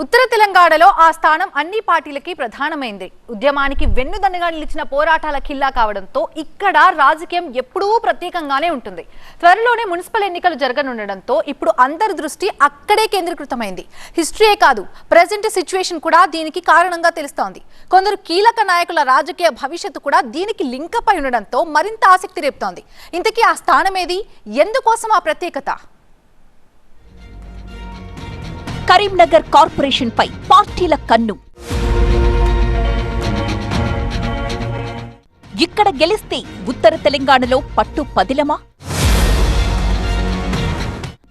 ఉత్తర తెలంగాణలో ఆ స్థానం అన్ని పార్టీలకి ప్రధానమైంది. ఉద్యమానికి వెన్నుదన్నుగా నిలిచిన పోరాటాల ఖిల్లా కావడంతో ఇక్కడ రాజకీయం ఎప్పుడూ ప్రత్యేకంగానే ఉంటుంది. త్వరలోనే మున్సిపల్ ఎన్నికలు జరగనుండడంతో ఇప్పుడు అందరి దృష్టి అక్కడే కేంద్రీకృతమైంది. హిస్టరీయే కాదు ప్రజెంట్ సిచ్యువేషన్ కూడా దీనికి కారణంగా తెలుస్తోంది. కొందరు కీలక నాయకుల రాజకీయ భవిష్యత్తు కూడా దీనికి లింకప్ అయి ఉండడంతో మరింత ఆసక్తి రేపుతోంది. ఇంతకీ ఆ స్థానం ఏది ఎందుకోసం ఆ ప్రత్యేకత? కరీంనగర్ కార్పొరేషన్ పై పార్టీల కన్ను. ఇక్కడ గెలిస్తే ఉత్తర తెలంగాణలో పట్టు పదిలమా?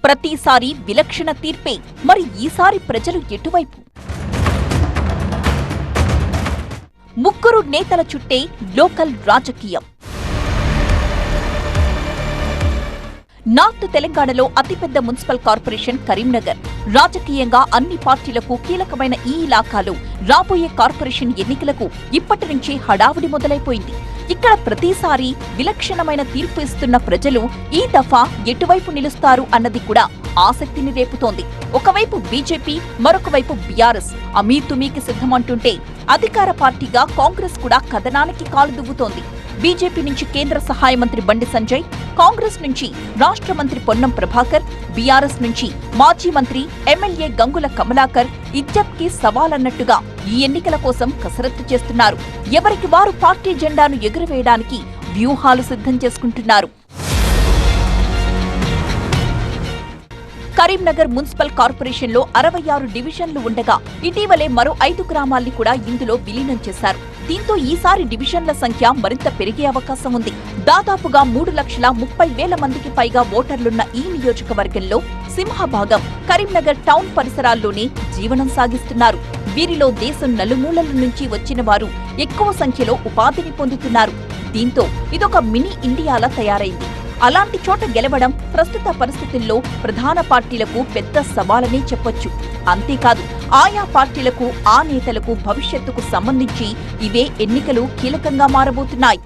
ప్రతిసారి విలక్షణ తీర్పే మరి ఈసారి ప్రజలు ఎటువైపు? ముగ్గురు నేతల చుట్టే లోకల్ రాజకీయం. నార్త్ తెలంగాణలో అతిపెద్ద మున్సిపల్ కార్పొరేషన్ కరీంనగర్. రాజకీయంగా అన్ని పార్టీలకు కీలకమైన ఈ ఇలాఖాలో రాబోయే కార్పొరేషన్ ఎన్నికలకు ఇప్పటి నుంచే హడావుడి మొదలైపోయింది. ఇక్కడ ప్రతిసారి విలక్షణమైన తీర్పు ఇస్తున్న ప్రజలు ఈ దఫా ఎటువైపు నిలుస్తారు అన్నది కూడా ఆసక్తిని రేపుతోంది. ఒకవైపు బీజేపీ మరొక వైపు బీఆర్ఎస్. అమీతుమీకి సిద్ధమంటుంటే అధికార పార్టీగా కాంగ్రెస్ కూడా కథనానికి కాలు దువ్వుతోంది. బీజేపీ నుంచి కేంద్ర సహాయ మంత్రి బండి సంజయ్ కాంగ్రెస్ నుంచి రాష్ట్ర మంత్రి పొన్నం ప్రభాకర్ బీఆర్ఎస్ నుంచి మాజీ మంత్రి ఎమ్మెల్యే గంగుల కమలాకర్ ఇజ్జత్కి సవాలన్నట్టుగా ఈ ఎన్నికల కోసం కసరత్తు చేస్తున్నారు. ఎవరికి వారు పార్టీ జెండాను ఎగురవేయడానికి వ్యూహాలు సిద్ధం చేసుకుంటున్నారు. కరీంనగర్ మున్సిపల్ కార్పొరేషన్లో అరవై ఆరు డివిజన్లు ఉండగా ఇటీవలే మరో ఐదు గ్రామాల్ని కూడా ఇందులో విలీనం చేశారు. దీంతో ఈసారి డివిజన్ల సంఖ్య మరింత పెరిగే అవకాశం ఉంది. దాదాపుగా మూడు లక్షల ముప్పై వేల మందికి పైగా ఓటర్లున్న ఈ నియోజకవర్గంలో సింహభాగం కరీంనగర్ టౌన్ పరిసరాల్లోనే జీవనం సాగిస్తున్నారు. వీరిలో దేశం నలుమూలల నుంచి వచ్చిన వారు ఎక్కువ సంఖ్యలో ఉపాధిని పొందుతున్నారు. దీంతో ఇదొక మినీ ఇండియాలా తయారైంది. అలాంటి చోట గెలవడం ప్రస్తుత పరిస్థితుల్లో ప్రధాన పార్టీలకు పెద్ద సవాలనే చెప్పొచ్చు. అంతేకాదు ఆయా పార్టీలకు ఆ నేతలకు భవిష్యత్తుకు సంబంధించి ఇవే ఎన్నికలు కీలకంగా మారబోతున్నాయి.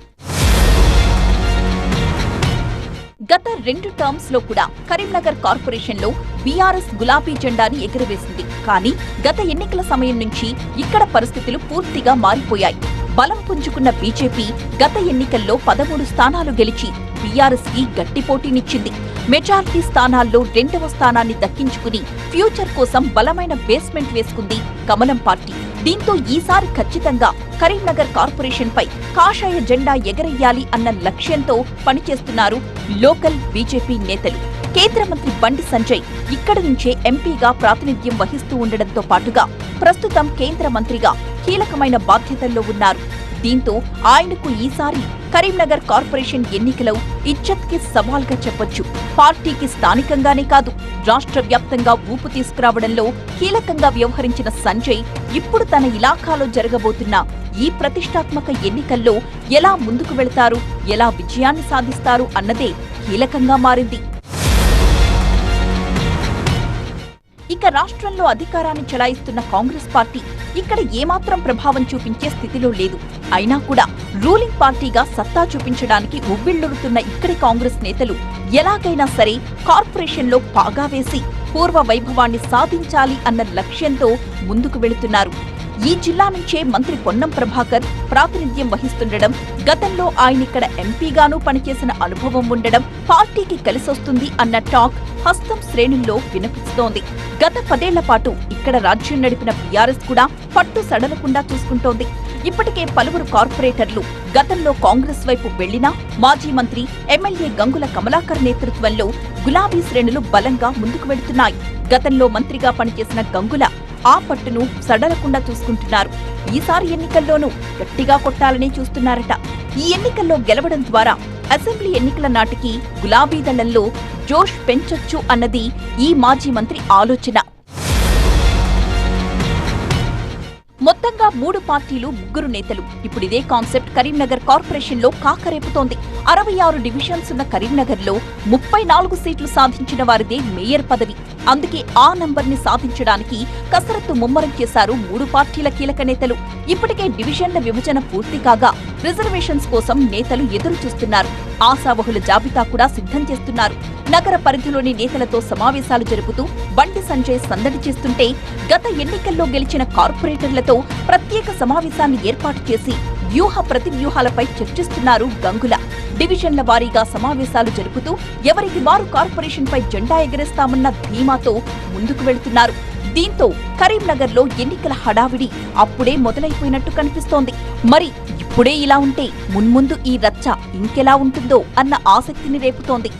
గత రెండు టర్మ్స్లో కూడా కరీంనగర్ కార్పొరేషన్లో బీఆర్ఎస్ గులాబీ జెండాని ఎగురవేసింది. కానీ గత ఎన్నికల సమయం నుంచి ఇక్కడ పరిస్థితులు పూర్తిగా మారిపోయాయి. బలం పుంజుకున్న బీజేపీ గత ఎన్నికల్లో పదమూడు స్థానాలు గెలిచి బీఆర్ఎస్కి గట్టి పోటీనిచ్చింది. మెజార్టీ స్థానాల్లో రెండవ స్థానాన్ని దక్కించుకుని ఫ్యూచర్ కోసం బలమైన బేస్మెంట్ వేసుకుంది కమలం పార్టీ. దీంతో ఈసారి ఖచ్చితంగా కరీంనగర్ కార్పొరేషన్ పై కాషాయ జెండా ఎగరేయాలి అన్న లక్ష్యంతో పనిచేస్తున్నారు లోకల్ బీజేపీ నేతలు. కేంద్ర మంత్రి బండి సంజయ్ ఇక్కడి నుంచే ఎంపీగా ప్రాతినిధ్యం వహిస్తూ ఉండడంతో పాటుగా ప్రస్తుతం కేంద్ర మంత్రిగా కీలకమైన బాధ్యతల్లో ఉన్నారు. దీంతో ఆయనకు ఈసారి కరీంనగర్ కార్పొరేషన్ ఎన్నికలు ఇజ్జత్కి సవాల్గా చెప్పొచ్చు. పార్టీకి స్థానికంగానే కాదు రాష్ట్ర వ్యాప్తంగా ఊపు తీసుకురావడంలో కీలకంగా వ్యవహరించిన సంజయ్ ఇప్పుడు తన ఇలాఖాలో జరగబోతున్న ఈ ప్రతిష్టాత్మక ఎన్నికల్లో ఎలా ముందుకు వెళతారు ఎలా విజయాన్ని సాధిస్తారు అన్నదే కీలకంగా మారింది. ఇక రాష్ట్రంలో అధికారాన్ని చెలాయిస్తున్న కాంగ్రెస్ పార్టీ ఇక్కడ ఏమాత్రం ప్రభావం చూపించే స్థితిలో లేదు. అయినా కూడా రూలింగ్ పార్టీగా సత్తా చూపించడానికి ఉవ్విళ్ళొడుతున్న ఇక్కడి కాంగ్రెస్ నేతలు ఎలాగైనా సరే కార్పొరేషన్లో పాగా వేసి పూర్వ వైభవాన్ని సాధించాలి అన్న లక్ష్యంతో ముందుకు వెళుతున్నారు. ఈ జిల్లా నుంచే మంత్రి పొన్నం ప్రభాకర్ ప్రాతినిధ్యం వహిస్తుండడం గతంలో ఆయన ఇక్కడ ఎంపీగానూ పనిచేసిన అనుభవం ఉండడం పార్టీకి కలిసొస్తుంది అన్న టాక్ హస్తం శ్రేణుల్లో వినిపిస్తోంది. గత పదేళ్ళ పాటు ఇక్కడ రాజ్యం నడిపిన బీఆర్ఎస్ కూడా పట్టు సడలకుండా చూసుకుంటోంది. ఇప్పటికే పలువురు కార్పొరేటర్లు గతంలో కాంగ్రెస్ వైపు వెళ్ళినా మాజీ మంత్రి ఎమ్మెల్యే గంగుల కమలాకర్ నేతృత్వంలో గులాబీ శ్రేణులు బలంగా ముందుకు వెళుతున్నాయి. గతంలో మంత్రిగా పనిచేసిన గంగుల ఆ పట్టును సడలకుండా చూసుకుంటున్నారు. ఈసారి ఎన్నికల్లోనూ గట్టిగా కొట్టాలని చూస్తున్నారట. ఈ ఎన్నికల్లో గెలవడం ద్వారా అసెంబ్లీ ఎన్నికల నాటికి గులాబీ దళంలో జోష్ పెంచొచ్చు అన్నది ఈ మాజీ మంత్రి ఆలోచన. మొత్తంగా మూడు పార్టీలు ముగ్గురు నేతలు. ఇప్పుడు ఇదే కాన్సెప్ట్ కరీంనగర్ కార్పొరేషన్లో కాకరేపుతోంది. అరవై ఆరు డివిజన్స్ ఉన్న కరీంనగర్లో ముప్పై నాలుగు సీట్లు సాధించిన వారిదే మేయర్ పదవి. అందుకే ఆ నంబర్ని సాధించడానికి కసరత్తు ముమ్మరం చేశారు మూడు పార్టీల కీలక నేతలు. ఇప్పటికే డివిజన్ల విభజన పూర్తి కాగా రిజర్వేషన్స్ కోసం నేతలు ఎదురు చూస్తున్నారు. ఆశావహుల జాబితా కూడా సిద్ధం చేస్తున్నారు. నగర పరిధిలోని నేతలతో సమావేశాలు జరుపుతూ బండి సంజయ్ సందడి చేస్తుంటే గత ఎన్నికల్లో గెలిచిన కార్పొరేటర్లతో ప్రత్యేక సమావేశాన్ని ఏర్పాటు చేసి వ్యూహ ప్రతివ్యూహాలపై చర్చిస్తున్నారు గంగుల. డివిజన్ల వారీగా సమావేశాలు జరుపుతూ ఎవరికి వారు కార్పొరేషన్పై జెండా ఎగరేస్తామన్న ధీమాతో ముందుకు వెళుతున్నారు. దీంతో కరీంనగర్లో ఎన్నికల హడావిడి అప్పుడే మొదలైపోయినట్టు కనిపిస్తోంది. మరి ఇప్పుడే ఇలా ఉంటే మున్ముందు ఈ రచ్చ ఇంకెలా ఉంటుందో అన్న ఆసక్తిని రేపుతోంది.